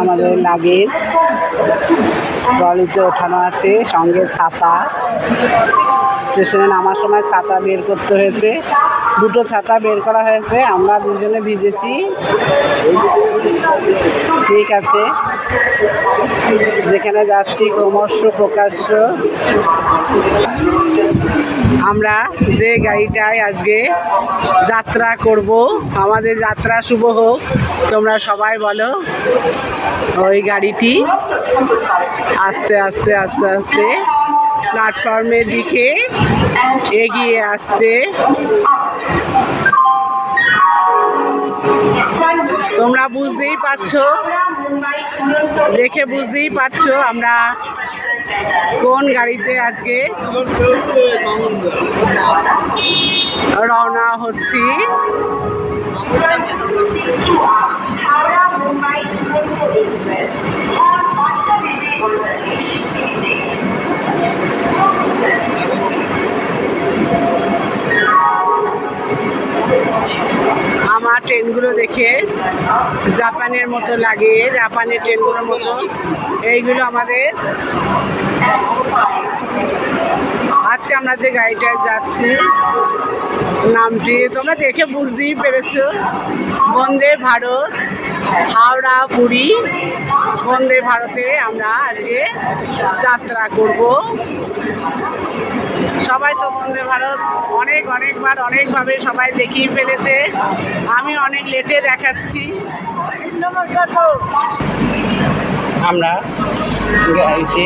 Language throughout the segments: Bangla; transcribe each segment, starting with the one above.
আমাদের লাগেজ। ট্রলিতে ওঠানো আছে সঙ্গে ছাতা। স্টেশনে নামার সময় ছাতা বের করতে হয়েছে। দুটো ছাতা বের করা হয়েছে, আমরা দুজনে ভিজেছি। ঠিক আছে। যেখানে যাচ্ছি ক্রমশ প্রকাশ্য। আমরা যে গাড়িটায় আজকে যাত্রা করব, আমাদের যাত্রা শুভ হোক, তোমরা সবাই বলো, ওই গাড়িটি আস্তে আস্তে আস্তে আস্তে প্ল্যাটফর্মের দিকে এগিয়ে আসছে। তোমরা বুঝতেই পারছ দেখে বুঝতেই পারছ আমরা কোন গাড়িতে আজকে রওনা হচ্ছি। আমার ট্রেনগুলো দেখে জাপানের মতো লাগে, জাপানের ট্রেনগুলোর মতো। এইগুলো আমাদের। আজকে আমরা যে গাড়িটায় যাচ্ছি, নামটি তোমরা দেখে বুঝতেই পেরেছ। বন্দে ভারত, হাওড়া, পুরী। বন্দে ভারতে আমরা আজকে যাত্রা করব। সবাই তো বন্দে ভারত। অনেক, অনেকবার, অনেকভাবে সবাই দেখিয়ে ফেলেছে। আমি অনেক লেটে দেখাচ্ছি। আমরা গাড়িতে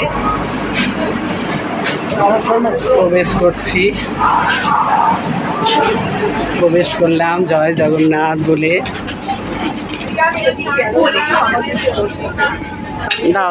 প্রবেশ করছি। প্রবেশ করলাম জয় জগন্নাথ বলে। দাও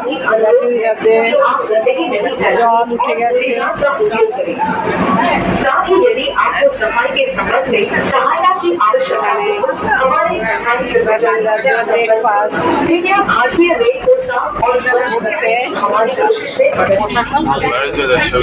से यह भी প্যাসেঞ্জারদের आप गंदगी नहीं फैलाएं জল উঠে গেছে इसका उपयोग करें साथ ही यदि आपको सफाई के संबंध में सहायता की आवश्यकता है हमारे सफाई के প্যাসেঞ্জারদের ব্রেকফাস্ট कृपया भारतीय रेल को साफ और स्वच्छ रखें हमारी कोशिश में ভারতীয় দর্শক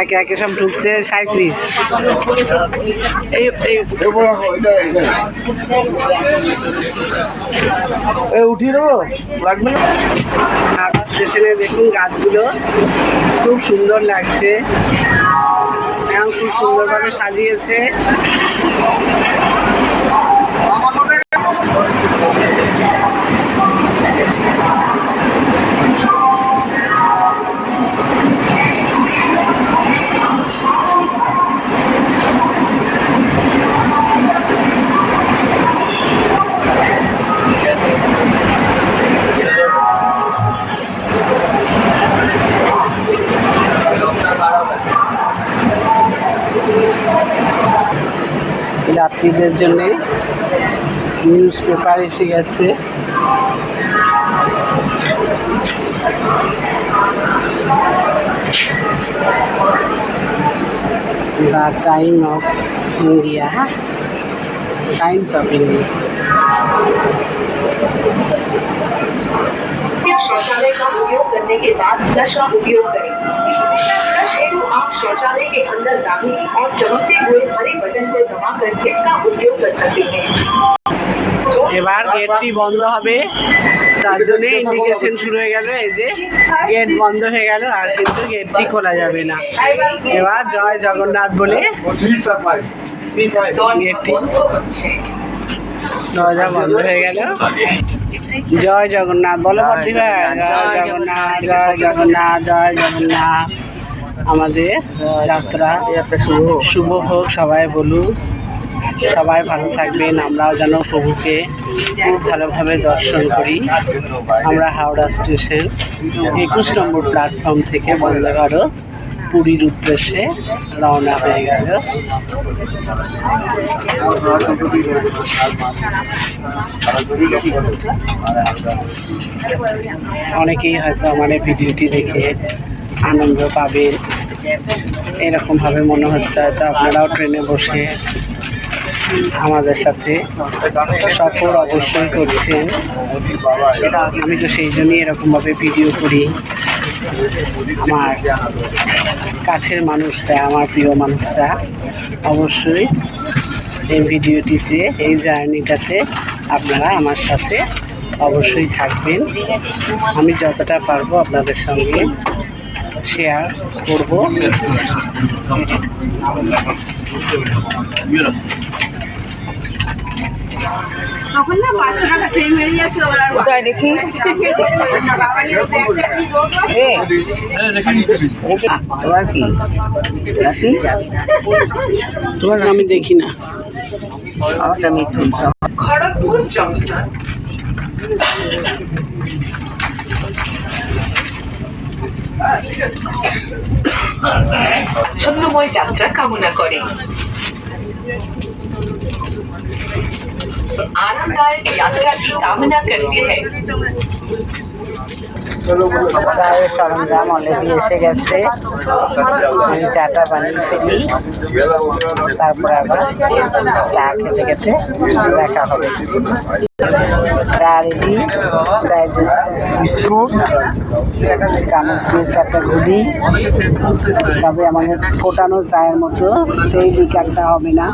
একে একে সব ঢুকছে সাঁত্রিশ এই উঠিয়ে দেবো? লাগবে না? স্টেশনে দেখুন গাছগুলো, খুব সুন্দর লাগছে। এখন খুব সুন্দরভাবে সাজিয়েছে। যাত্রীদের জন্য নিউজ পেপার এসে গেছে the time of India Times of India शौचालय का उपयोग करने के बाद फ्लश का उपयोग करें फ्लश हेतु आप शौचालय के अंदर दाहिनी और चमकते हुए हरे बटन को दबाकर इसका उपयोग कर सकते हैं এবার গেটটি বন্ধ হবে তার জন্য ইন্ডিকেশন শুরু হয়ে গেল এই যে গেট বন্ধ হয়ে গেল আর কিন্তু গেটটি খোলা যাবে না এবার জয় জগন্নাথ বলে গেটটি দরজা বন্ধ হয়ে গেল জয় জগন্নাথ বলো প্রতিভা জয় জগন্নাথ জয় জগন্নাথ জয় জগন্নাথ আমাদের যাত্রা শুভ হোক, সবাই বলুন সবাই ভালো থাকবেন, আমরাও যেন প্রভুকে খুব ভালোভাবে দর্শন করি। আমরা হাওড়া স্টেশন একুশ নম্বর প্ল্যাটফর্ম থেকে বন্দে ভারত, পুরীর উদ্দেশ্যে রওনা হয়ে গেল। অনেকেই হয়তো আমার ভিডিওটি দেখে আনন্দ পাবেন। এরকমভাবে মনে হচ্ছে হয়তো আপনারাও ট্রেনে বসে আমাদের সাথে সফর অবশ্যই করছেন। আমি তো সেই জন্যই এরকমভাবে ভিডিও করি। আমার কাছের মানুষরা, আমার প্রিয় মানুষরা অবশ্যই এই ভিডিওটিতে এই জার্নিটাতে আপনারা আমার সাথে অবশ্যই থাকবেন। আমি যতটা পারব আপনাদের সঙ্গে শেয়ার করব। দেখি? আর কি? আসি তোমার আমি দেখি না। আমার মিথুন খড়গপুর জংশন। ছন্দময় যাত্রা কামনা করে आरामदायक यात्रा की कामना करते हैं চায়ের সরঞ্জাম অলরেডি এসে গেছে। আমি চাটা বানিয়ে ফেলি। তারপরে আবার চা খেতে খেতে দেখা হবে। চা রেডি বিস্কুট চামচ দিয়ে চারটা ঘুরি তবে আমাদের ফোটানো চায়ের মতো, সেই লিকারটা হবে না।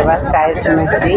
এবার চায়ের চুমুক দিই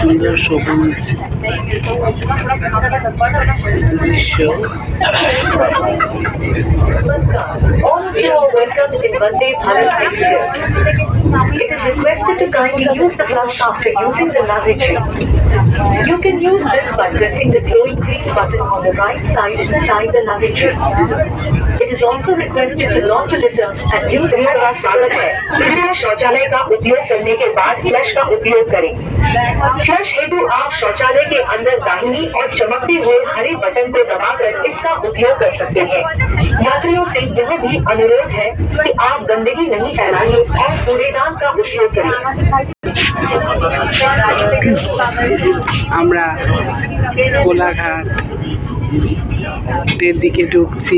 সুন্দর সবুজ দৃশ্য All of you are welcome in Vande Bharat Express. It is requested to kindly use the flush after using the lavatory. You can use this by pressing the glowing green button on the right side inside the lavatory. It is also requested to not to litter and use your स्वागत है कृपया शौचालय का उपयोग करने के बाद फ्लश का उपयोग करें फ्लश हेतु आप शौचालय के अंदर दाहिनी और चमकते हुए हरे बटन को दबाकर इसका उपयोग कर सकते हैं यात्रियों से यह भी अनुरोध है कि आप गंदगी नहीं फैलाएं और कूड़ेदान का उपयोग करें আমরা কোলাঘাট এর দিকে ঢুকছি।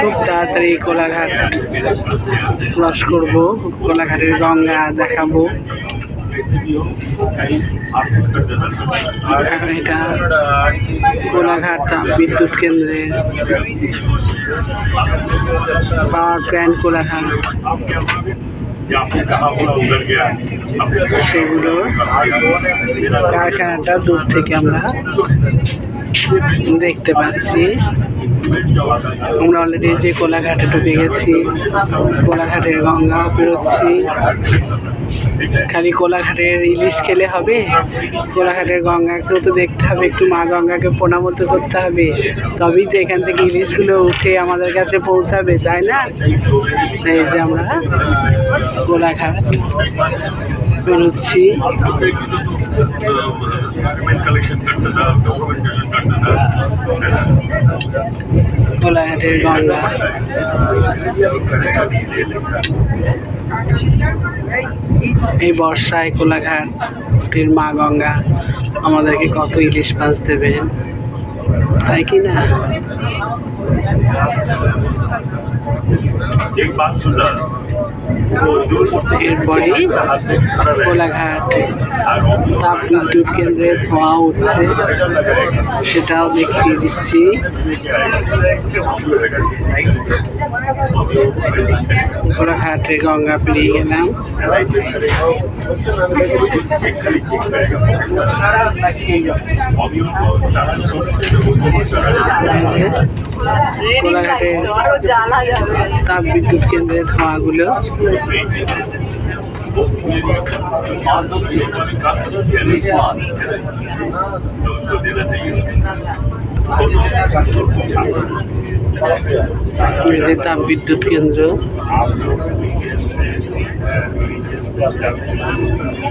খুব তাড়াতাড়ি কোলাঘাট ক্রস করব, কোলাঘাটের গঙ্গা দেখাবো। এটা কোলাঘাট বিদ্যুৎ কেন্দ্রের পাওয়ার প্ল্যান্ট কোলাঘাট। সেগুলো কারখানাটা দূর থেকে আমরা দেখতে পাচ্ছি। আমরা অলরেডি যে কোলাঘাটে ঢুকে গেছি, কোলাঘাটের গঙ্গা পেরোচ্ছি। খালি কোলাঘাটের ইলিশ খেলে হবে, কোলাঘাটের গঙ্গাকেও তো দেখতে হবে, একটু মা গঙ্গাকে প্রণাম করতে হবে। তবেই তো এখান থেকে ইলিশগুলো উঠে আমাদের কাছে পৌঁছাবে, তাই না? এই যে আমরা কোলাঘাট বেরোচ্ছি। কোলাঘাটের গঙ্গা এই বর্ষায় কোলাঘাটের মা গঙ্গা আমাদেরকে কত ইলিশ মাছ দেবেন, তাই কি না? এরপরে কোলাঘাট তাপ বিদ্যুৎ কেন্দ্রে ধোঁয়া উঠছে। সেটাও দেখিয়ে দিচ্ছি। কোলাঘাটে গঙ্গা পেরিয়ে গেলাম। আছে কোলাঘাটে তাপ বিদ্যুৎ কেন্দ্রের ধোঁয়াগুলো। তাপ বিদ্যুৎ কেন্দ্র। Продолжение следует...